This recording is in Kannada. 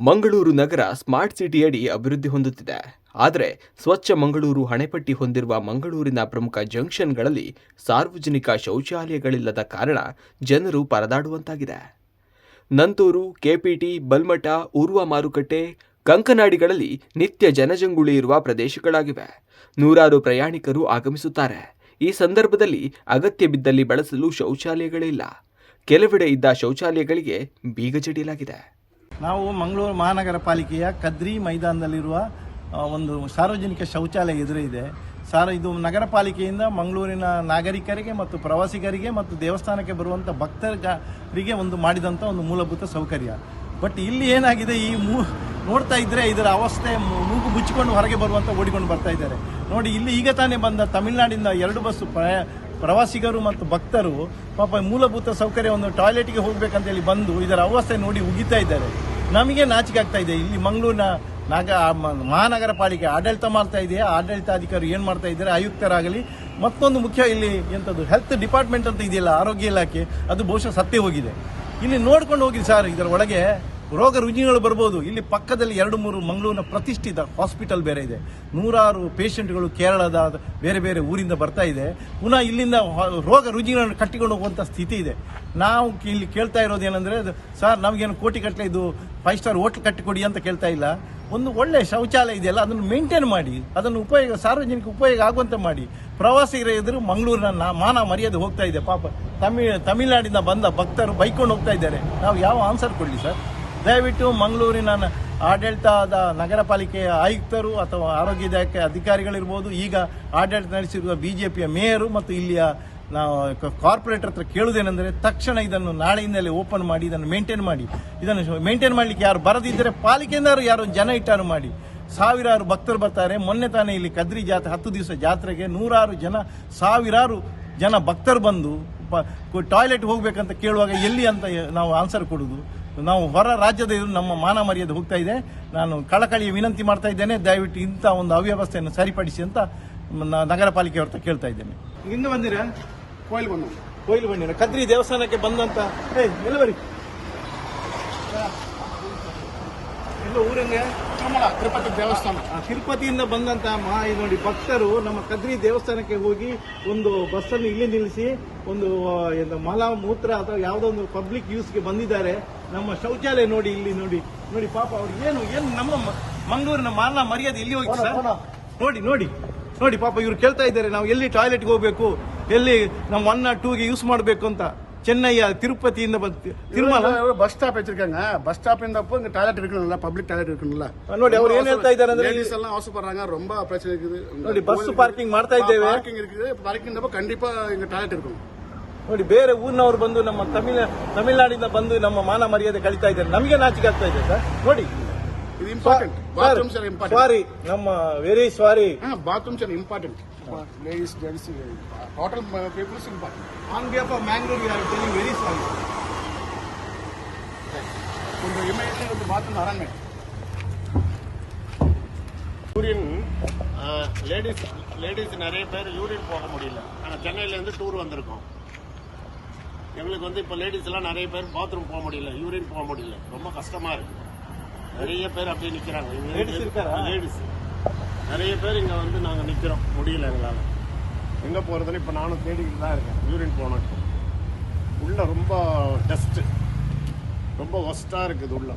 ಮಂಗಳೂರು ನಗರ ಸ್ಮಾರ್ಟ್ ಸಿಟಿಯಡಿ ಅಭಿವೃದ್ಧಿ ಹೊಂದುತ್ತಿದೆ. ಆದರೆ ಸ್ವಚ್ಛ ಮಂಗಳೂರು ಹಣೆಪಟ್ಟಿ ಹೊಂದಿರುವ ಮಂಗಳೂರಿನ ಪ್ರಮುಖ ಜಂಕ್ಷನ್ಗಳಲ್ಲಿ ಸಾರ್ವಜನಿಕ ಶೌಚಾಲಯಗಳಿಲ್ಲದ ಕಾರಣ ಜನರು ಪರದಾಡುವಂತಾಗಿದೆ. ನಂತೂರು, ಕೆಪಿಟಿ, ಬಲ್ಮಠ, ಊರ್ವ ಮಾರುಕಟ್ಟೆ, ಕಂಕನಾಡಿಗಳಲ್ಲಿ ನಿತ್ಯ ಜನಜಂಗುಳಿ ಇರುವ ಪ್ರದೇಶಗಳಾಗಿವೆ. ನೂರಾರು ಪ್ರಯಾಣಿಕರು ಆಗಮಿಸುತ್ತಾರೆ. ಈ ಸಂದರ್ಭದಲ್ಲಿ ಅಗತ್ಯ ಬಿದ್ದಲ್ಲಿ ಬಳಸಲು ಶೌಚಾಲಯಗಳಿಲ್ಲ ಕೆಲವೆಡೆ ಇದ್ದ ಶೌಚಾಲಯಗಳಿಗೆ ಬೀಗ ಜಡಿಯಲಾಗಿದೆ ನಾವು ಮಂಗಳೂರು ಮಹಾನಗರ ಪಾಲಿಕೆಯ ಕದ್ರಿ ಮೈದಾನದಲ್ಲಿರುವ ಒಂದು ಸಾರ್ವಜನಿಕ ಶೌಚಾಲಯ ಎದುರೇ ಇದೆ. ಸಾರ್, ಇದು ನಗರ ಪಾಲಿಕೆಯಿಂದ ಮಂಗಳೂರಿನ ನಾಗರಿಕರಿಗೆ ಮತ್ತು ಪ್ರವಾಸಿಗರಿಗೆ ಮತ್ತು ದೇವಸ್ಥಾನಕ್ಕೆ ಬರುವಂಥ ಭಕ್ತರಿಗೆ ಒಂದು ಮಾಡಿದಂಥ ಒಂದು ಮೂಲಭೂತ ಸೌಕರ್ಯ. ಬಟ್ ಇಲ್ಲಿ ಏನಾಗಿದೆ, ಈ ಮೂ, ನೋಡ್ತಾ ಇದ್ರೆ ಇದರ ಅವಸ್ಥೆ ಮೂಗು ಮುಚ್ಚಿಕೊಂಡು ಹೊರಗೆ ಬರುವಂತ ಓಡಿಕೊಂಡು ಬರ್ತಾ ಇದ್ದಾರೆ. ನೋಡಿ, ಇಲ್ಲಿ ಈಗ ತಾನೇ ಬಂದ ತಮಿಳುನಾಡಿಂದ ಎರಡು ಬಸ್ಸು ಪ್ರಯಾ ಪ್ರವಾಸಿಗರು ಮತ್ತು ಭಕ್ತರು ಪಾಪ ಮೂಲಭೂತ ಸೌಕರ್ಯ ಒಂದು ಟಾಯ್ಲೆಟ್ಗೆ ಹೋಗ್ಬೇಕಂತ ಹೇಳಿ ಬಂದು ಇದರ ಅವಸ್ಥೆ ನೋಡಿ ಉಗಿತಾ ಇದ್ದಾರೆ. ನಮಗೆ ನಾಚಿಕೆ ಆಗ್ತಾ ಇದೆ. ಇಲ್ಲಿ ಮಂಗಳೂರಿನ ನಾಗ ಮಹಾನಗರ ಪಾಲಿಕೆ ಆಡಳಿತ ಮಾಡ್ತಾ ಇದೆಯಾ ಆಡಳಿತಾಧಿಕಾರಿ ಏನು ಮಾಡ್ತಾ ಇದ್ದಾರೆ? ಆಯುಕ್ತರಾಗಲಿ. ಮತ್ತೊಂದು ಮುಖ್ಯ ಇಲ್ಲಿ ಎಂಥದ್ದು ಹೆಲ್ತ್ ಡಿಪಾರ್ಟ್ಮೆಂಟ್ ಅಂತ ಇದೆಯಲ್ಲ, ಆರೋಗ್ಯ ಇಲಾಖೆ, ಅದು ಬಹುಶಃ ಸತ್ಯ ಹೋಗಿದೆ. ಇಲ್ಲಿ ನೋಡ್ಕೊಂಡು ಹೋಗಿ ಸರ್, ಇದರ ಒಳಗೆ ರೋಗ ರುಜಿನಗಳು ಬರ್ಬೋದು. ಇಲ್ಲಿ ಪಕ್ಕದಲ್ಲಿ ಎರಡು ಮೂರು ಮಂಗಳೂರಿನ ಪ್ರತಿಷ್ಠಿತ ಹಾಸ್ಪಿಟಲ್ ಬೇರೆ ಇದೆ. ನೂರಾರು ಪೇಷಂಟ್ಗಳು ಕೇರಳದ ಬೇರೆ ಬೇರೆ ಊರಿಂದ ಬರ್ತಾ ಇದೆ. ಪುನಃ ಇಲ್ಲಿಂದ ರೋಗ ರುಜಿನಗಳನ್ನು ಕಟ್ಟಿಕೊಂಡು ಹೋಗುವಂಥ ಸ್ಥಿತಿ ಇದೆ. ನಾವು ಇಲ್ಲಿ ಕೇಳ್ತಾ ಇರೋದು ಏನಂದರೆ, ಸರ್, ನಮಗೇನು ಕೋಟಿ ಕಟ್ಟಲೆ ಇದು ಫೈವ್ ಸ್ಟಾರ್ ಹೋಟ್ಲ್ ಕಟ್ಟಿಕೊಡಿ ಅಂತ ಕೇಳ್ತಾ ಇಲ್ಲ. ಒಂದು ಒಳ್ಳೆ ಶೌಚಾಲಯ ಇದೆಯಲ್ಲ ಅದನ್ನು ಮೇಂಟೈನ್ ಮಾಡಿ. ಅದನ್ನು ಉಪಯೋಗ, ಸಾರ್ವಜನಿಕ ಉಪಯೋಗ ಆಗುವಂತೆ ಮಾಡಿ. ಪ್ರವಾಸಿಗರ ಎದುರು ಮಂಗಳೂರಿನ ಮಾನ ಮರ್ಯಾದೆ ಹೋಗ್ತಾ ಇದೆ. ಪಾಪ ತಮಿಳ್, ತಮಿಳ್ನಾಡಿಂದ ಬಂದ ಭಕ್ತರು ಬೈಕೊಂಡು ಹೋಗ್ತಾ ಇದ್ದಾರೆ. ನಾವು ಯಾವ ಆನ್ಸರ್ ಕೊಡಲಿ ಸರ್ ದಯವಿಟ್ಟು ಮಂಗಳೂರಿನ ಆಡಳಿತದ ನಗರ ಪಾಲಿಕೆಯ ಆಯುಕ್ತರು ಅಥವಾ ಆರೋಗ್ಯ ಇಲಾಖೆ ಅಧಿಕಾರಿಗಳಿರ್ಬೋದು, ಈಗ ಆಡಳಿತ ನಡೆಸಿರುವ ಬಿಜೆಪಿಯ ಮೇಯರು ಮತ್ತು ಇಲ್ಲಿಯ ನಾವು ಕಾರ್ಪೊರೇಟರ್ ಹತ್ರ ಕೇಳುವುದೇನೆಂದರೆ ತಕ್ಷಣ ಇದನ್ನು ನಾಳೆಯಿಂದಲೇ ಓಪನ್ ಮಾಡಿ, ಇದನ್ನು ಮೇಂಟೈನ್ ಮಾಡಿ. ಇದನ್ನು ಮೇಂಟೈನ್ ಮಾಡಲಿಕ್ಕೆ ಯಾರು ಬರದಿದ್ದರೆ ಪಾಲಿಕೆಯಿಂದಾರು ಯಾರು ಜನ ಇಟ್ಟಾರು ಮಾಡಿ. ಸಾವಿರಾರು ಭಕ್ತರು ಬರ್ತಾರೆ. ಮೊನ್ನೆ ತಾನೇ ಇಲ್ಲಿ ಕದ್ರಿ ಜಾತ್ರೆ, ಹತ್ತು ದಿವಸ ಜಾತ್ರೆಗೆ ನೂರಾರು ಜನ, ಸಾವಿರಾರು ಜನ ಭಕ್ತರು ಬಂದು ಟಾಯ್ಲೆಟ್ ಹೋಗಬೇಕಂತ ಕೇಳುವಾಗ ಎಲ್ಲಿ ಅಂತ ನಾವು ಆನ್ಸರ್ ಕೊಡುದು. ನಾವು ಹೊರ ರಾಜ್ಯದ ಇದು ನಮ್ಮ ಮಾನ ಮರ್ಯಾದೆ ಹೋಗ್ತಾ ಇದೆ. ನಾನು ಕಳಕಳಿಯ ವಿನಂತಿ ಮಾಡ್ತಾ ಇದ್ದೇನೆ. ದಯವಿಟ್ಟು ಇಂಥ ಒಂದು ಅವ್ಯವಸ್ಥೆಯನ್ನು ಸರಿಪಡಿಸಿ ಅಂತ ನಗರ ಪಾಲಿಕೆ ಅವ್ರ ಕೇಳ್ತಾ ಇದ್ದೇನೆ. ಹಿಂದೆ ಬಂದಿರ? ಕೊಯ್ಲು ಬಂದು ಕೊಯ್ಲು ಬಂದಿರ? ಕದ್ರಿ ದೇವಸ್ಥಾನಕ್ಕೆ ಬಂದಂತ. ಏ ಎಲ್ಲ ಬರಿ? ಎಲ್ಲ ಊರಂಗೆ? ತಿರುಮಲ ತಿರುಪತಿ ದೇವಸ್ಥಾನ. ಆ, ತಿರುಪತಿಯಿಂದ ಬಂದಂತ ಮಾ ಇದು ನೋಡಿ ಭಕ್ತರು ನಮ್ಮ ಕದ್ರಿ ದೇವಸ್ಥಾನಕ್ಕೆ ಹೋಗಿ ಒಂದು ಬಸ್ಸನ್ನು ಇಲ್ಲಿ ನಿಲ್ಲಿಸಿ ಒಂದು ಮಲ ಮೂತ್ರ ಅಥವಾ ಯಾವುದೋ ಒಂದು ಪಬ್ಲಿಕ್ ಯೂಸ್ಗೆ ಬಂದಿದ್ದಾರೆ. ನಮ್ಮ ಶೌಚಾಲಯ ನೋಡಿ ಇಲ್ಲಿ ನೋಡಿ ನೋಡಿ ಪಾಪ ಅವ್ರು ಏನು ಏನು ನಮ್ಮ ಮಂಗಳೂರಿನ ಮಾನ ಮರ್ಯಾದೆ ಇಲ್ಲಿ ಹೋಗಿ ಸರ್? ನೋಡಿ ನೋಡಿ ನೋಡಿ ಪಾಪ ಇವ್ರು ಕೇಳ್ತಾ ಇದ್ದಾರೆ ನಾವು ಎಲ್ಲಿ ಟಾಯ್ಲೆಟ್ಗೆ ಹೋಗ್ಬೇಕು ಎಲ್ಲಿ ನಮ್ಮ ಒನ್ ನಾಟ್ ಟೂಗೆ ಯೂಸ್ ಮಾಡಬೇಕು ಅಂತ. ಚೆನ್ನೈಯ ತಿರುಪತಿಯಿಂದ ಬಂದು ತಿರುಮಲ பஸ் ஸ்டாப் வச்சிருக்காங்க பஸ் ஸ்டாப் இருந்தப்போ இங்க டாய்லெட் இருக்கணும்ல பப்ளிக் டாய்லெட் இருக்கணும்ல ನೋಡಿ ಅವ್ರು ಏನ್ ಹೇಳ್ತಾ ಇದ್ದಾರೆ ಅಂದ್ರೆ லேடிஸ் எல்லாம் அவசரப்படுறாங்க ரொம்ப பிரச்சனை இருக்குது ನೋಡಿ ಬಸ್ ಪಾರ್ಕಿಂಗ್ ಮಾಡ್ತಾ ಇದ್ದೇವೆ பார்க்கிங் இருக்குது பார்க்கிங் இருந்தப்போ கண்டிப்பா இங்க டாய்லெட் இருக்கணும் ನೋಡಿ ಬೇರೆ ಊರಿನವರು ಬಂದು ನಮ್ಮ ತಮಿಳ ತಮಿಳ್ನಾಡಿಂದ ಬಂದು ನಮ್ಮ ಮಾನ ಮರ್ಯಾದೆ ಕಳಿತಾ ಇದ್ದಾರೆ ನಮಗೆ ನಾಚಿಕೆ ಆಗ್ತಾ ಇದೆ ಸರ್ ನೋಡಿ இது important bathrooms are important sorry ನಮ್ಮ very sorry bathrooms are important ladies gents total peoples on behalf of Mangalore you are telling very sorry கொஞ்சம் இமேஜில் வந்து பார்த்து வராங்க. யூரின் லேடிஸ் லேடிஸ் நிறைய பேர் யூரின் போக முடியல. ஆனால் சென்னையிலேருந்து டூர் வந்திருக்கோம். எங்களுக்கு வந்து இப்போ லேடிஸ்லாம் நிறைய பேர் பாத்ரூம் போக முடியல யூரின் போக முடியல. ரொம்ப கஷ்டமாக இருக்குது நிறைய பேர் அப்படியே நிற்கிறாங்க லேடிஸ் நிறைய பேர் இங்கே வந்து நாங்கள் நிற்கிறோம் முடியல எங்களால். எங்கே போகிறதுன்னு இப்போ நானும் தேடிக்கிட்டு தான் இருக்கேன். யூரின் போனோம் உள்ள ரொம்ப டஸ்ட்டு ரொம்ப ஒஸ்ட்டாக இருக்குது உள்ள.